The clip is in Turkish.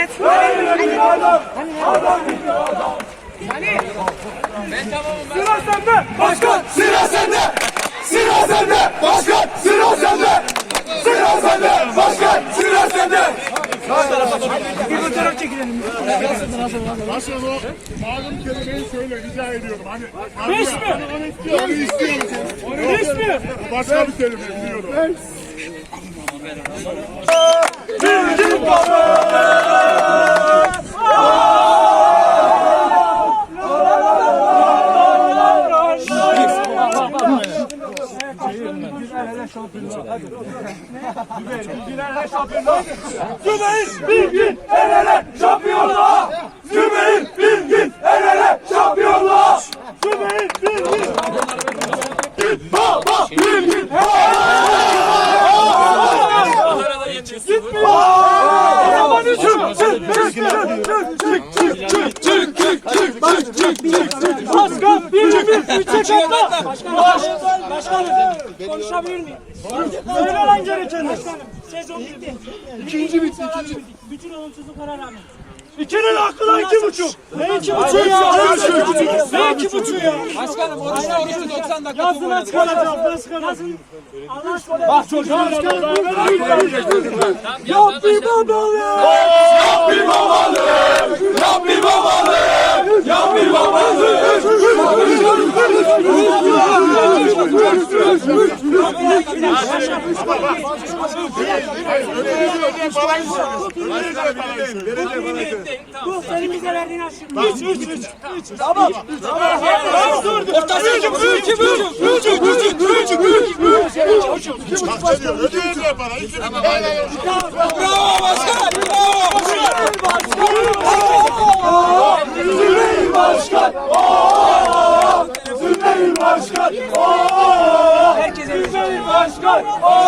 net. Sıra sende. Başkan sıra sende. Sıra sende. Başkan sıra sende. Sıra sende. Başkan sıra sende. Bir fotoğraf çekilelim. Aslında malum kelimeyi söyle rica ediyorum. Hani, Beş mi? Onu istiyorum. Beş mi? Başka bir kelime biliyorum. Bizim babamız. Cübeyir Bilgin el ele şampiyonluğa. Cübeyir Bilgin el ele şampiyonluğa. Cübeyir Bilgin. Baba bilgin. Aman üçün. Çık çık çık çık çık çık çık. Başkan bir bir üçe katla. Başkanım. Başkanım. Konuşabilir miyim? Söyle lan gerekeni. Başkanım. Sezon bitti. İkinci bitti. Bütün olumsuzluklara rağmen. İkinin hakkı iki buçuk. Ne iki buçuk ya? Ne iki buçuk ya? Başkanım oruçlu oruçlu 90 dakika Yazın aç kalacağım. Yazın. Allah aşkına. Bak çocuğum. Yap bir babalı. Yap bir babalık. Yap bir babalık. Bize verdiğin aşkın. Üç, üç, üç. Tamam. Ortası iki buçuk, iki buçuk. Üç, üç, üç, üç, üç, üç. Ödüyorlar bana. İki Bravo Muhammad